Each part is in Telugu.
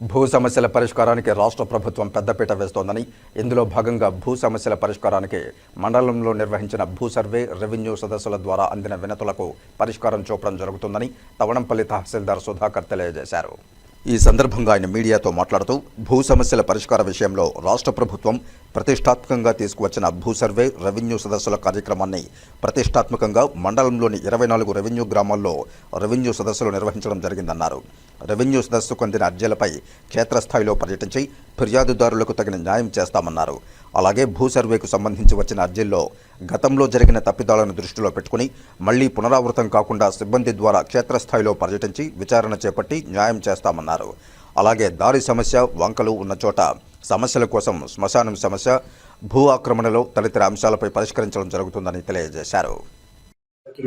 భూ సమస్యల పరిష్కారానికి రాష్ట్ర ప్రభుత్వం పెద్దపీట వేస్తోందని ఇందులో భాగంగా భూ సమస్యల పరిష్కారానికి మండలంలో నిర్వహించిన భూ సర్వే రెవెన్యూ సదస్సుల ద్వారా అందిన వినతులకు పరిష్కారం చూపడం జరుగుతుందని తవణంపల్లి తహసీల్దార్ సుధాకర్ తెలియజేశారు. ఈ సందర్భంగా ఆయన మీడియాతో మాట్లాడుతూ భూ సమస్యల పరిష్కార విషయంలో రాష్ట్ర ప్రభుత్వం ప్రతిష్టాత్మకంగా తీసుకువచ్చిన భూ సర్వే రెవెన్యూ సదస్సుల కార్యక్రమాన్ని ప్రతిష్టాత్మకంగా మండలంలోని ఇరవై నాలుగు రెవెన్యూ గ్రామాల్లో రెవెన్యూ సదస్సులు నిర్వహించడం జరిగిందన్నారు. రెవెన్యూ సదస్సుకు అందిన అర్జీలపై క్షేత్రస్థాయిలో పర్యటించి ఫిర్యాదుదారులకు తగిన న్యాయం చేస్తామన్నారు. అలాగే భూ సర్వేకు సంబంధించి వచ్చిన అర్జీల్లో గతంలో జరిగిన తప్పిదాలను దృష్టిలో పెట్టుకుని మళ్ళీ పునరావృతం కాకుండా సిబ్బంది ద్వారా క్షేత్రస్థాయిలో పర్యటించి విచారణ చేపట్టి న్యాయం చేస్తామన్నారు. అలాగే దారి సమస్య వంకలు ఉన్న చోట సమస్యల కోసం శ్మశానం సమస్య భూ ఆక్రమణలో తదితర అంశాలపై పరిష్కరించడం జరుగుతుందని తెలియజేశారు.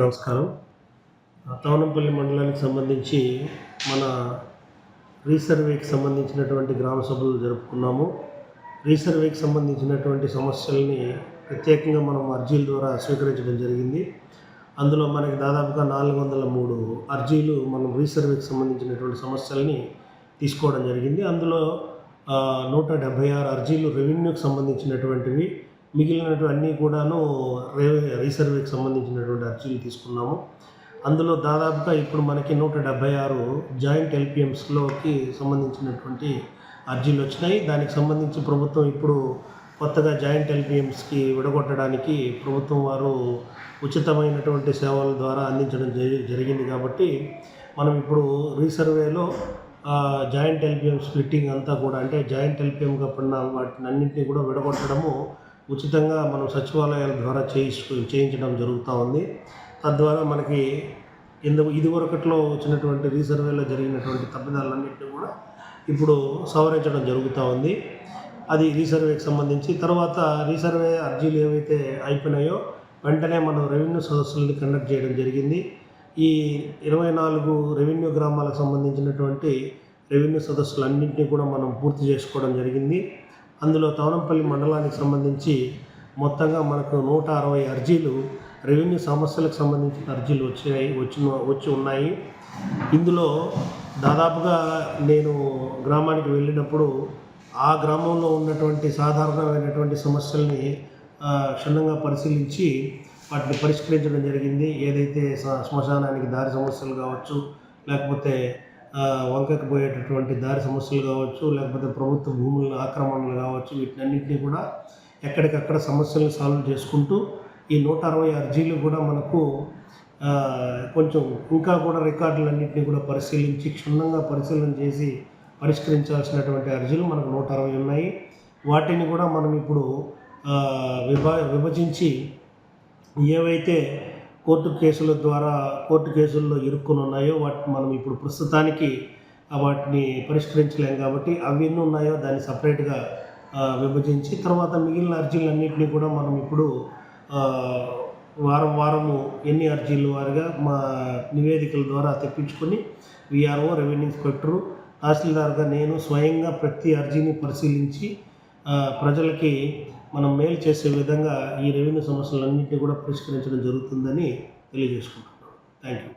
నమస్కారం. తవనంపల్లి మండలానికి సంబంధించి మన రీసర్వేకి సంబంధించినటువంటి గ్రామ సభలు జరుపుకున్నాము. రీసర్వేకి సంబంధించినటువంటి సమస్యల్ని ప్రత్యేకంగా మనం అర్జీల ద్వారా స్వీకరించడం జరిగింది. అందులో మనకి దాదాపుగా నాలుగు వందల మూడు అర్జీలు మనం రీసర్వేకి సంబంధించినటువంటి సమస్యల్ని తీసుకోవడం జరిగింది. అందులో నూట డెబ్భై ఆరు అర్జీలు రెవెన్యూకి సంబంధించినటువంటివి మిగిలినటువంటి కూడాను రే రీసర్వేకి సంబంధించినటువంటి అర్జీలు తీసుకున్నాము. అందులో దాదాపుగా ఇప్పుడు మనకి నూట డెబ్భై ఆరు జాయింట్ ఎల్పిఎంస్లోకి సంబంధించినటువంటి అర్జీలు వచ్చినాయి. దానికి సంబంధించి ప్రభుత్వం ఇప్పుడు కొత్తగా జాయింట్ ఎల్పిఎంస్కి విడగొట్టడానికి ప్రభుత్వం వారు ఉచితమైనటువంటి సేవల ద్వారా అందించడం జరి- జరిగింది కాబట్టి మనం ఇప్పుడు రీసర్వేలో జాయింట్ ఎల్పిఎం స్ప్లిట్టింగ్ అంతా కూడా అంటే జాయింట్ ఎల్పిఎంగా పడిన వాటిని అన్నింటినీ కూడా విడగొట్టడము ఉచితంగా మనం సచివాలయాల ద్వారా చేయించు చేయించడం జరుగుతూ ఉంది. తద్వారా మనకి ఇందు ఇదివరకట్లో వచ్చినటువంటి రీసర్వేలో జరిగినటువంటి తప్పిదాలన్నింటినీ కూడా ఇప్పుడు సవరించడం జరుగుతూ ఉంది. అది రీసర్వేకి సంబంధించి తర్వాత రీసర్వే అర్జీలు ఏవైతే అయిపోయినాయో వెంటనే మనం రెవెన్యూ సదస్సుల్ని కండక్ట్ చేయడం జరిగింది. ఈ ఇరవై నాలుగు రెవెన్యూ గ్రామాలకు సంబంధించినటువంటి రెవెన్యూ సదస్సులన్నింటినీ కూడా మనం పూర్తి చేసుకోవడం జరిగింది. అందులో తవనంపల్లి మండలానికి సంబంధించి మొత్తంగా మనకు నూట అరవై అర్జీలు రెవెన్యూ సమస్యలకు సంబంధించిన అర్జీలు వచ్చినాయి వచ్చిన వచ్చి ఉన్నాయి. ఇందులో దాదాపుగా నేను గ్రామానికి వెళ్ళినప్పుడు ఆ గ్రామంలో ఉన్నటువంటి సాధారణమైనటువంటి సమస్యల్ని క్షుణ్ణంగా పరిశీలించి వాటిని పరిష్కరించడం జరిగింది. ఏదైతే శ్మశానానికి దారి సమస్యలు కావచ్చు లేకపోతే ఆ, వంకకు పోయేటటువంటి దారి సమస్యలు కావచ్చు లేకపోతే ప్రభుత్వ భూముల ఆక్రమణలు కావచ్చు వీటినన్నింటినీ కూడా ఎక్కడికక్కడ సమస్యలను సాల్వ్ చేసుకుంటూ ఈ నూట అరవై అర్జీలు కూడా మనకు కొంచెం ఇంకా కూడా రికార్డులన్నింటినీ కూడా పరిశీలించి క్షుణ్ణంగా పరిశీలన చేసి పరిష్కరించాల్సినటువంటి అర్జీలు మనకు నూట అరవై ఉన్నాయి. వాటిని కూడా మనం ఇప్పుడు విభా విభజించి ఏవైతే కోర్టు కేసుల ద్వారా కోర్టు కేసుల్లో ఇరుక్కుని ఉన్నాయో వాటిని మనం ఇప్పుడు ప్రస్తుతానికి వాటిని పరిష్కరించలేం కాబట్టి అవి ఎన్ని ఉన్నాయో దాన్ని సపరేట్గా విభజించి తర్వాత మిగిలిన అర్జీలన్నింటినీ కూడా మనం ఇప్పుడు వారం వారము ఎన్ని అర్జీలు వారిగా మా నివేదికల ద్వారా తెప్పించుకొని విఆర్ఓ రెవెన్యూ ఇన్స్పెక్టరు తహసీల్దార్గా నేను స్వయంగా ప్రతి అర్జీని పరిశీలించి ప్రజలకి మనం మేలు చేసే విధంగా ఈ రెవెన్యూ సమస్యలన్నింటినీ కూడా పరిష్కరించడం జరుగుతుందని తెలియజేసుకుంటున్నాను. Thank you